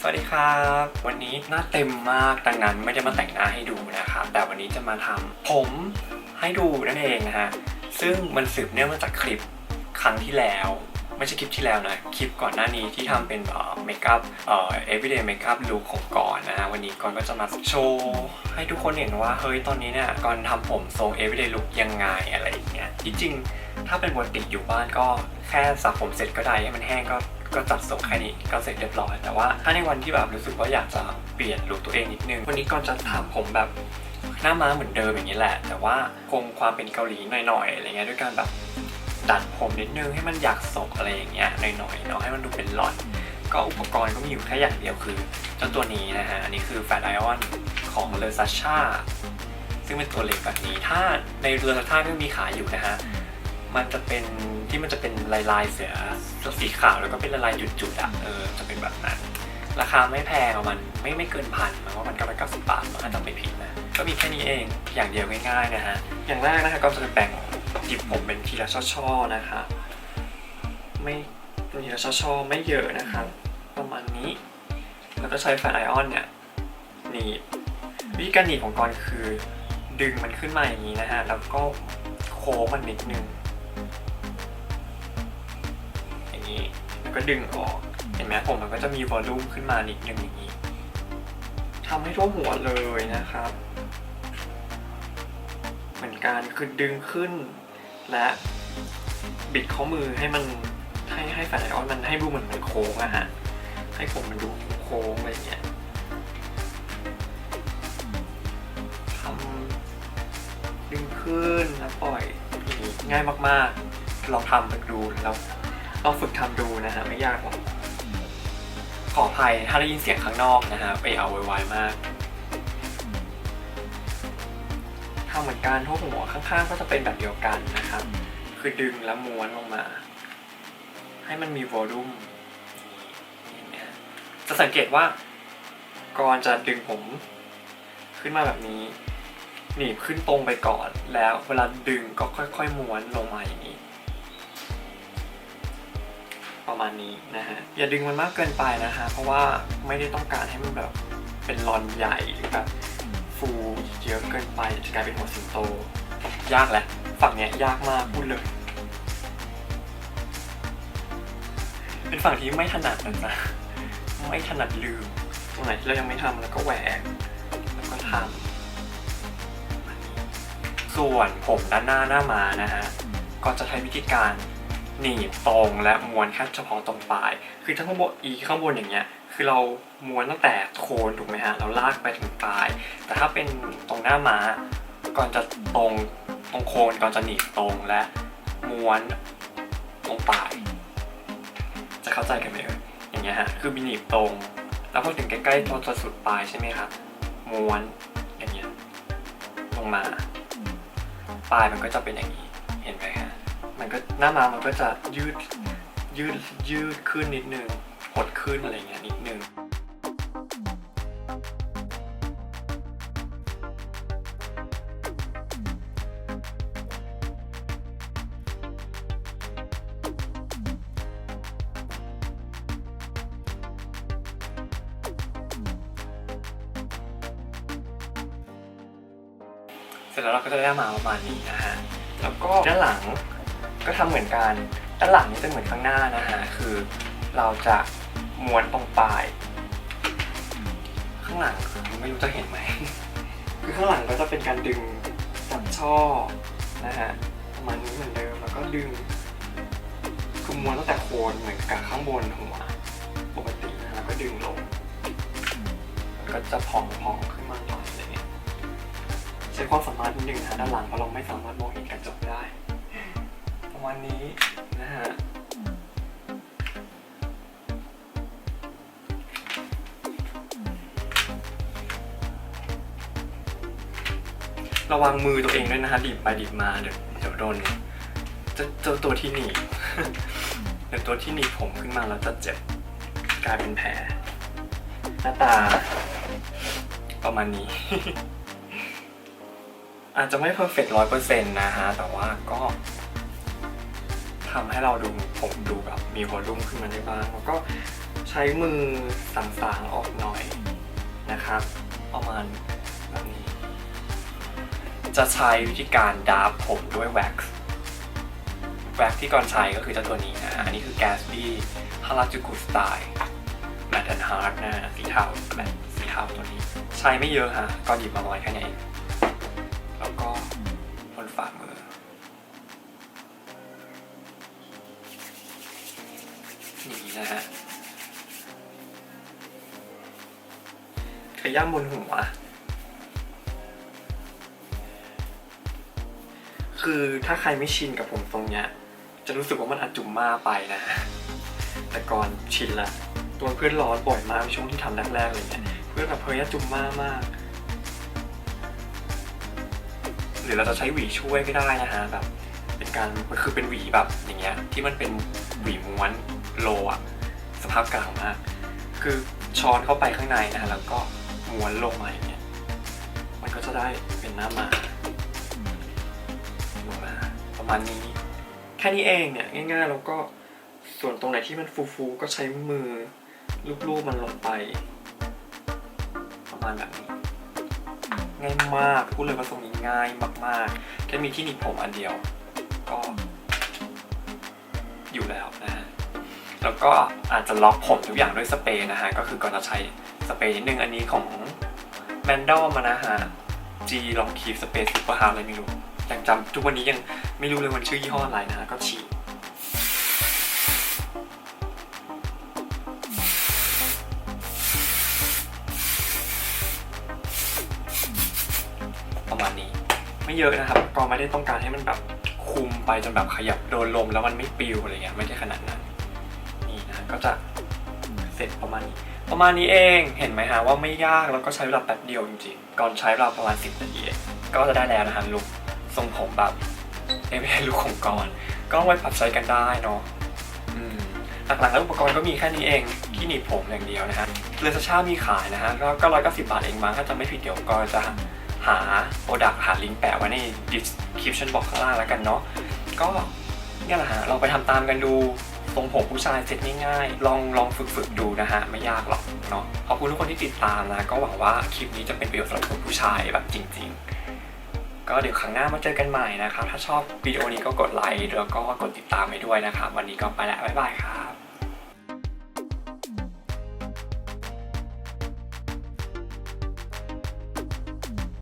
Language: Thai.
สวัสดีครับ วันนี้หน้าเต็มมากดังนั้นไม่ได้มาแต่งหน้าให้ดูนะครับ แต่วันนี้จะมาทำผมให้ดูนั่นเองนะฮะซึ่งมันสืบเนื่องมาจากคลิปครั้งที่แล้ว ไม่ใช่คลิปที่แล้วนะ คลิปก่อนหน้านี้ที่ทำเป็นเอ่อเมคอัพเอ่อ everyday makeup look ของก่อนนะฮะวันนี้ก่อนก็จะมาโชว์ให้ทุกคนเห็นว่าเฮ้ยตอนนี้เนี่ยก่อนทำผมทรง everyday look ยังไงอะไรอย่างเงี้ยที่จริงถ้าเป็นปกติอยู่บ้านก็แค่สระผมเสร็จก็ได้ให้มันแห้งก็ ก็จัดทรงแค่นี้ก็เสร็จเรียบร้อย แต่ว่าถ้าในวันที่แบบรู้สึกว่าอยากจะเปลี่ยนลุคตัวเองนิดนึง วันนี้ก็จะทำผมแบบหน้าม้าเหมือนเดิมอย่างนี้แหละ แต่ว่าคงความเป็นเกาหลีหน่อยๆอะไรเงี้ยด้วยการแบบดัดผมนิดนึงให้มันอยากศกอะไรอย่างเงี้ยหน่อยๆเนาะให้มันดูเป็นหลอนก็อุปกรณ์ก็มีอยู่แค่อย่างเดียวคือเจ้าตัวนี้นะฮะ อันนี้คือแฟ t ไอออนของเลอซาชาซึ่งเป็นตัวเล็กแบบนี้ถ้าในเรือซาชาก็มีขายอยู่นะฮะ มันจะเป็นที่มันจะเป็นลายลายๆเสือสีขาวแล้วก็เป็นลายลายจุดๆอะเออจะเป็นแบบนั้น ราคาไม่แพงอะมันไม่ไม่เกินพันมันว่ามันก็ร้อยเก้าสิบบาทมันอาจจะไม่ผิดนะก็มีแค่นี้เองอย่างเดียวง่ายๆนะฮะอย่างแรกนะคะก็จะแบ่งหยิบผมเป็นทีละช่อๆนะคะ ไม่ทีละช่อๆไม่เยอะนะครับประมาณนี้แล้วก็ใช้แฟลชไอออนเนี่ยหนีบวิธีการหนีบของกรคือ ดึงมันขึ้นมาอย่างนี้นะฮะแล้วก็โค้งมันนิดนึง อย่างนี้แล้วก็ดึงออก เห็นไหมผมมันก็จะมีวอลลุ่มขึ้นมานิดนึงอย่างนี้ทำให้ทั่วหัวเลยนะครับ เหมือนกันคือดึงขึ้น และบิดข้อมือให้มันให้ให้แฟนไอออนมันให้ดูเหมือนมันโค้งอะฮะให้ผมมันดูโค้งอะไรอย่างเงี้ยทำดึงขึ้นแล้วปล่อย ง่ายมากๆ ลองทำมันดูแล้วลองฝึกทำดูนะฮะไม่ยากหรอกขออภัยถ้าได้ยินเสียงข้างนอกนะฮะไปเอาไวๆมากทำเหมือนกันทั่วหัวข้างๆ ก็จะเป็นแบบเดียวกันนะครับ คือดึงแล้วม้วนลงมา ให้มันมีวอลลุ่มจะสังเกตว่าก่อนจะดึงผมขึ้นมาแบบนี้ หนีบขึ้นตรงไปก่อน แล้วเวลาดึงก็ค่อยๆม้วนลงมาอย่างนี้ ประมาณนี้นะฮะ อย่าดึงมันมากเกินไปนะฮะ เพราะว่าไม่ได้ต้องการให้มันแบบเป็นรอนใหญ่หรือแบบฟูเยอะเกินไปจะกลายเป็นหัวสิงโต ยากแหละ ฝั่งเนี้ยยากมากพูดเลยเป็นฝั่งที่ไม่ถนัดนะจ๊ะไม่ถนัดลืม ตรงไหนที่เรายังไม่ทำแล้วก็แหวกแล้วก็ทำ ส่วนผมด้านหน้าหน้ามานะฮะก็จะใช้วิธีการหนีบตรงและม้วนแค่เฉพาะตรงปลาย คือถ้าข้างบนอีข้างบนอย่างเงี้ย คือเราม้วนตั้งแต่โคนถูกไหมฮะเราลากไปถึงปลาย แต่ถ้าเป็นตรงหน้าม้าก่อนจะตรงตรงโคนก่อนจะหนีบตรงและม้วนตรงปลาย จะเข้าใจกันไหมเอ่ยอย่างเงี้ยฮะคือมีหนีบตรง แล้วพอถึงใกล้ๆตัวจะสุดปลายใช่ไหมครับม้วนอย่างเงี้ยลงมา ปลายมันก็จะเป็นอย่างนี้ เห็นไหมฮะ มันก็หน้ามามันก็จะยืดยืดยืดขึ้นนิดนึงหดขึ้นอะไรเงี้ยนิดนึง ร็จแล้วเราก็จะได้มาประมาณนี้นะฮะแล้วก็ด้านหลังก็ทำเหมือนกันด้านหลังนี่จะเหมือนข้างหน้านะฮะคือเราจะม้วนตรงปลาย ข้างหลังไม่รู้จะเห็นไหมคือข้างหลังก็จะเป็นการดึงจับช่อนะฮะประมาณนี้เหมือนเดิมแล้วก็ดึงคือม้วนตั้งแต่โคนเหมือนกับข้างบนหัวปกตินะแล้วก็ดึงลงก็จะพองๆขึ้นมา ช้ความสามารถนิดนึงนะด้านหลังเพราะเราไม่สามารถมองเห็นกระจกได้ ประมาณนี้นะฮะระวังมือตัวเองด้วยนะฮะดีบไปดีบมาเดี๋ยวเดี๋ยวโดนจะเจอตัวที่หนีบเดี๋ยวตัวที่หนีบผมขึ้นมาแล้วจะเจ็บกลายเป็นแผลหน้าตาประมาณนี้ อาจจะไม่เพอร์เฟกต์ร้อยเปอร์เซ็นต์นะฮะ แต่ว่าก็ทำให้เราดูผมดูแบบมีวอลลุ่มขึ้นมาได้บ้าง แล้วก็ใช้มือสางๆออกหน่อยนะครับ ประมาณแบบนี้ จะใช้วิธีการดาบผมด้วยแว็กซ์แว็กซ์ที่ก่อนใช้ก็คือเจ้าตัวนี้นะ อันนี้คือ Gatsby Harajuku Style Matte and Hard นะสีเทาแบบสีเทาตัวนี้ ใช้ไม่เยอะฮะก็หยิบมาประมาณแค่นี้เอง ฝ่ามือ นี่นะฮะขย้ำบนหัว คือถ้าใครไม่ชินกับผมทรงเนี้ย จะรู้สึกว่ามันอัดจุ่มมาไปนะ แต่ก่อนชินละตัวเพื่อนร้อนบ่อยมากช่วงที่ทำแรกๆอะไรเงี้ยเพื่อนแบบเฮ้ยอัดจุมมามาก รือเราจะใช้หวีช่วยก็ได้นะฮะแบบเป็นการมันคือเป็นหวีแบบอย่างเงี้ยที่มันเป็นหวีม้วนโลอะสภาพกลางมาก คือช้อนเข้าไปข้างในนะฮะแล้วก็ม้วนลงมาอย่างเงี้ยมันก็จะได้เป็นหน้ามาลงมาประมาณนี้ แค่นี้เองเนี่ยง่ายๆแล้วก็ส่วนตรงไหนที่มันฟูๆก็ใช้มือลูบๆมันลงไป ประมาณแบบนี้ ง่ายมากพูดเลยว่าทรงนี้ง่ายมากๆ แค่มีที่หนีบผมอันเดียว ก็อยู่แล้วนะฮะแล้วก็อาจจะล็อกผมทุกอย่างด้วยสเปรย์นะฮะก็คือก่อนจะใช้สเปรย์นิดนึงอันนี้ของแมนดอลมานะฮะ G ลองคีฟสเปรย์ซูเปอร์ฮาร์อะไรไม่รู้ยังจำทุกวันนี้ยังไม่รู้เลยมันชื่อยี่ห้ออะไรนะฮะก็ฉีด ประมาณนี้ ไม่เยอะนะครับก็ไม่ได้ต้องการให้มันแบบคุมไปจนแบบขยับโดนลมแล้วมันไม่ปลิวอะไรเงี้ยไม่ได้ขนาดนั้นนี่นะก็จะเสร็จประมาณนี้ ประมาณนี้เองเห็นไหมฮะว่าไม่ยากแล้วก็ใช้เวลาแป๊บเดียวจริงๆก่อนใช้เวลาประมาณ 10นาทีก็จะได้แล้วนะฮะลุคทรงผมแบบเอ้ยไม่ใช่ลุคของก่อน ก็ไว้ปรับใช้กันได้เนาะอืมหลักๆแล้วอุปกรณ์ก็มีแค่นี้เองที่หนีบผมอย่างเดียวนะฮะเรือซาชามีขายนะฮะก็ก็ร้อยเก้าสิบบาทเองมั้งถ้าจำไม่ผิดเดี๋ยวก็จะ หาโปรดักหาลิงก์แปะไว้ใน description box ข้างล่างแล้วกันเนาะก็เนี่ยแหละฮะลองไปทำตามกันดูทรงผมผู้ชายเสร็จง่ายๆ ลองลองฝึกฝึกดูนะฮะ ไม่ยากหรอกเนาะขอบคุณทุกคนที่ติดตามนะ ก็หวังว่าคลิปนี้จะเป็นประโยชน์สำหรับคุณผู้ชายแบบจริง ๆ ก็เดี๋ยวครั้งหน้ามาเจอกันใหม่นะครับ ถ้าชอบวิดีโอนี้ก็กดไลค์แล้วก็กดติดตามไปด้วยนะครับ วันนี้ก็ไปแล้ว บ๊ายบายครับ